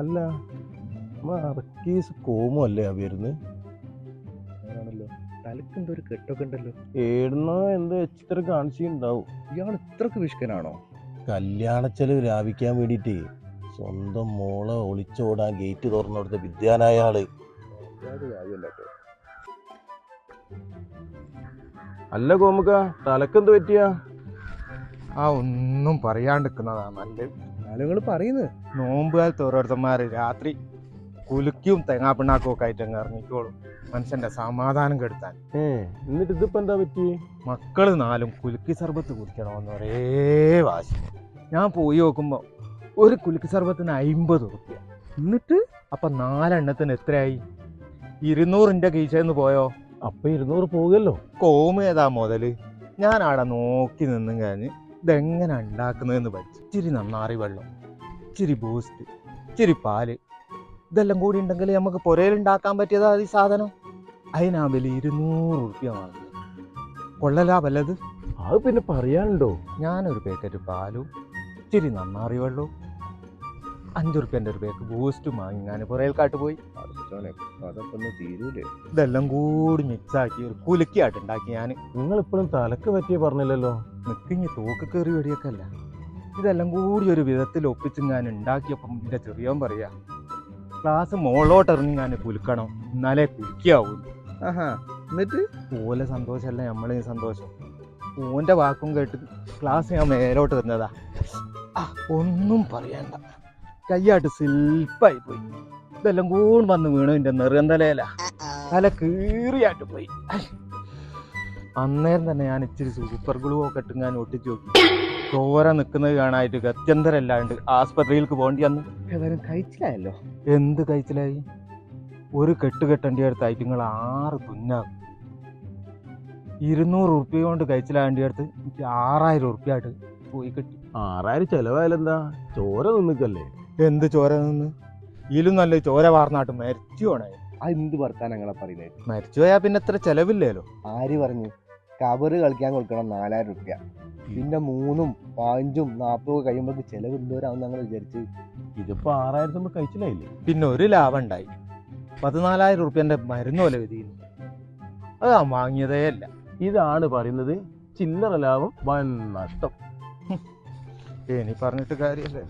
അല്ല മറക്കീസ് കോമോ അല്ലേ ആ വരുന്നത് ആണല്ലോ. തലക്ക് ഒരു കെട്ടൊക്കെ ഉണ്ടല്ലോ. ഏടുന്നോ എന്തോ ഇത്ര കാണിച്ചിട്ടുണ്ടാവും. ഇയാൾ ഇത്രക്ക് വിഷ്കനാണോ കല്യാണച്ചെലവ് ലാഭിക്കാൻ വേണ്ടിയിട്ട് സ്വന്തം മോളെ ഒളിച്ചോടാൻ ഗേറ്റ് തുറന്നു കൊടുത്ത വിദ്യാനായ ആൾ. അല്ല കോമുക തലക്കെന്ത് പറ്റിയാ? ആ ഒന്നും പറയാണ്ടിരിക്കുന്നതാണ് നല്ലത്. നിങ്ങൾ പറയുന്നത്. നോമ്പ് കാലത്ത് ഓരോരുത്തന്മാര് രാത്രി കുലുക്കിയും തേങ്ങാപ്പിണ്ണാക്കും ഒക്കെ ആയിട്ട് അങ്ങ് ഇറങ്ങിക്കോളും. മനുഷ്യന്റെ സമാധാനം കെടുത്താൻ. എന്നിട്ട് ഇതിപ്പോ എന്താ പറ്റി? മക്കൾ നാലും കുലുക്കി സർബത്ത് കുടിക്കണമെന്ന് ഒരേ വാശി. ഞാൻ പോയി നോക്കുമ്പോ ഒരു കുലുക്കി സർബത്തിന് അയിമ്പത് റുപ്യ എന്നിട്ട്? അപ്പൊ നാലെണ്ണത്തിന് എത്രയായി? ഇരുന്നൂറിന്റെ കീശന്ന് പോയോ? അപ്പൊ ഇരുന്നൂറ് പോകുമല്ലോ കോമ ഏതാ മുതൽ. ഞാൻ അവിടെ നോക്കി നിന്നും കഴിഞ്ഞ് ഇതെങ്ങനെ ഉണ്ടാക്കുന്നതെന്ന് പഠിച്ചു. ഇച്ചിരി നന്നാറി വെള്ളം ഇച്ചിരി ബൂസ്റ്റ് ഇച്ചിരി പാൽ. ഇതെല്ലാം കൂടി ഉണ്ടെങ്കിൽ നമുക്ക് പുരയിൽ ഉണ്ടാക്കാൻ പറ്റിയതാ ഈ സാധനം. അതിനാ വില ഇരുന്നൂറ് റുപ്യ വാങ്ങി കൊള്ളലാ വല്ലത്? അത് പിന്നെ പറയാനുണ്ടോ? ഞാനൊരു പാക്കറ്റ് പാലും ഇച്ചിരി നന്നാറി വെള്ളവും അഞ്ചു റുപ്യന്റെ ഒരു പേക്ക് ബൂസ്റ്റും വാങ്ങി ഞാൻ പുറയിൽക്കാട്ട് പോയി ഇതെല്ലാം കൂടി മിക്സാക്കി ഒരു കുലുക്കിയായിട്ട് ഉണ്ടാക്കി ഞാൻ. നിങ്ങൾ ഇപ്പോഴും തലക്ക് പറ്റിയ പറഞ്ഞില്ലല്ലോ? നിക്കിഞ്ഞ് തോക്ക് കയറി വെടിയൊക്കെ അല്ല ഇതെല്ലാം കൂടി ഒരു വിധത്തിൽ ഒപ്പിച്ച് ഞാൻ ഉണ്ടാക്കിയപ്പം എന്റെ ചെറിയവൻ പറയാ ക്ലാസ് മോളോട്ട് ഇറങ്ങി ഞാൻ കുലുക്കണം എന്നാലേ കുലുക്കിയാവൂ. ആഹാ എന്നിട്ട്? ഓലെ സന്തോഷമല്ല നമ്മളെ സന്തോഷം. ഓന്റെ വാക്കും കേട്ട് ക്ലാസ് ഞാൻ മേലോട്ട് തന്നതാ ആ, ഒന്നും പറയണ്ട. കയ്യാട്ട് സിൽപ്പായി പോയി. ഇതെല്ലാം കൂടി വന്ന് വീണു എന്റെ നെറുകന്തലയില. തല കീറിയായിട്ട് പോയി. അന്നേരം തന്നെ ഞാൻ ഇച്ചിരി സൂപ്പർ ഗ്ലൂ ഒക്കെ ഇട്ട് ഞാൻ ഒട്ടിച്ചു നോക്കി ചോര നിൽക്കുന്നത് കാണായിട്ട് ഗത്യന്തരല്ലാണ്ട് ആസ്പത്രിയിലേക്ക് പോകേണ്ടി വന്നു. ഏതായാലും കഴിച്ചില്ലായല്ലോ എന്ത് കഴിച്ചിലായി? ഒരു കെട്ട് കെട്ടേണ്ടി അടുത്ത് നിങ്ങൾ ആറ് തുന്നാകും. ഇരുന്നൂറ് ഉറുപ്പ്യ കൊണ്ട് കഴിച്ചിലാണ്ടി അടുത്ത് എനിക്ക് ആറായിരം ഉറുപ്പ്യ ആയിട്ട് പോയി കിട്ടി. ആറായിരം ചെലവായാലെന്താ ചോര നിന്നിക്കല്ലേ? എന്ത് ചോര നിന്ന്? ഇതിലും നല്ല ചോര വാർന്നാട്ട് മരിച്ചു പോണേ. ആ എന്ത് വർത്താനങ്ങളാ പറയുന്നത് മരിച്ചു പോയാൽ പിന്നെ എത്ര ചെലവില്ലല്ലോ ആര് പറഞ്ഞു? കബറ് കളിക്കാൻ കൊടുക്കണം നാലായിരം റുപ്യ. പിന്നെ മൂന്നും പാഞ്ചും നാൽപ്പതും കഴിയുമ്പോൾ ചെലവ് എന്തോരാവും ഞങ്ങൾ വിചാരിച്ച്. ഇതിപ്പോ ആറായിരത്തി നമ്മൾ കഴിച്ചില്ലായില്ലേ? പിന്നെ ഒരു ലാഭം ഉണ്ടായി. പതിനാലായിരം റുപ്യന്റെ മരുന്ന് പോലെ വിധിയുന്നു അത് വാങ്ങിയതേ അല്ല. ഇതാണ് പറയുന്നത് ചില്ലറ ലാഭം വൻ നഷ്ടം. ഇനി പറഞ്ഞിട്ട് കാര്യമല്ലേ